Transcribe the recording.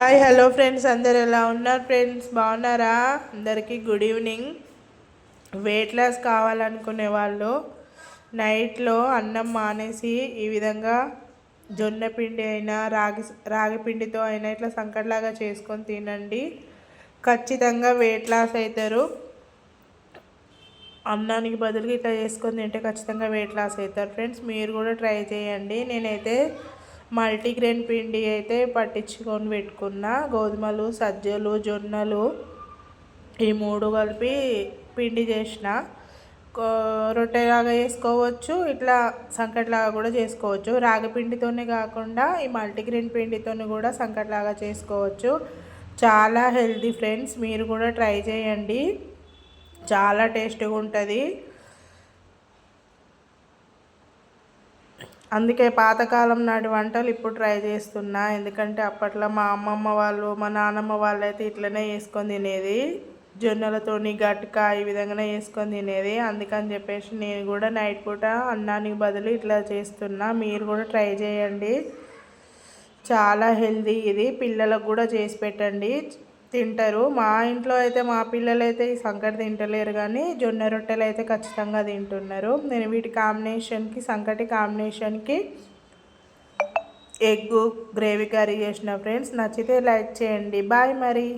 Hi hello friends అందరు ఎలా ఉన్నారు ఫ్రెండ్స్ బాగున్నారా? అందరికీ గుడ్ ఈవినింగ్ వెయిట్ లాస్ కావాలనుకునే వాళ్ళు నైట్లో అన్నం మానేసి ఈ విధంగా జొన్న పిండి అయినా రాగి రాగి పిండితో అయినా ఇట్లా సంకట్లాగా చేసుకొని తినండి. ఖచ్చితంగా వెయిట్ లాస్ అవుతారు అన్నానికి బదులుగా ఇట్లా చేసుకొని తింటే ఖచ్చితంగా వెయిట్ లాస్ అవుతారు ఫ్రెండ్స్ మీరు కూడా ట్రై చేయండి. నేనైతే మల్టీగ్రెయిన్ పిండి అయితే పట్టించుకొని పెట్టుకున్న. గోధుమలు సజ్జలు జొన్నలు ఈ మూడు కలిపి పిండి చేసిన. రొట్టెలాగా చేసుకోవచ్చు ఇట్లా సంకట్లాగా కూడా చేసుకోవచ్చు. రాగి పిండితోనే కాకుండా ఈ మల్టీగ్రెయిన్ పిండితో కూడా సంకట్లాగా చేసుకోవచ్చు. చాలా హెల్తీ ఫ్రెండ్స్ మీరు కూడా ట్రై చేయండి. చాలా టేస్ట్గా ఉంటుంది. అందుకే పాతకాలం నాటి వంటలు ఇప్పుడు ట్రై చేస్తున్నా. ఎందుకంటే అప్పట్లో మా అమ్మమ్మ వాళ్ళు మా నాన్నమ్మ వాళ్ళు అయితే ఇట్లనే వేసుకొని తినేది. జొన్నలతోని గట్క ఈ విధంగానే వేసుకొని తినేది. అందుకని చెప్పేసి నేను కూడా నైట్ పూట అన్నానికి బదులు ఇట్లా చేస్తున్నా. మీరు కూడా ట్రై చేయండి. చాలా హెల్దీ ఇది. పిల్లలకు కూడా చేసి పెట్టండి. తింటారు. మా ఇంట్లో అయితే మా పిల్లలు అయితే ఈ సంకటి తింటలేరు కానీ జొన్న రొట్టెలు అయితే ఖచ్చితంగా తింటున్నారు. నేను వీటి కాంబినేషన్కి సంకటి కాంబినేషన్కి ఎగ్ గ్రేవీ కర్రీ చేసిన ఫ్రెండ్స్. నచ్చితే లైక్ చేయండి. బాయ్ మరి.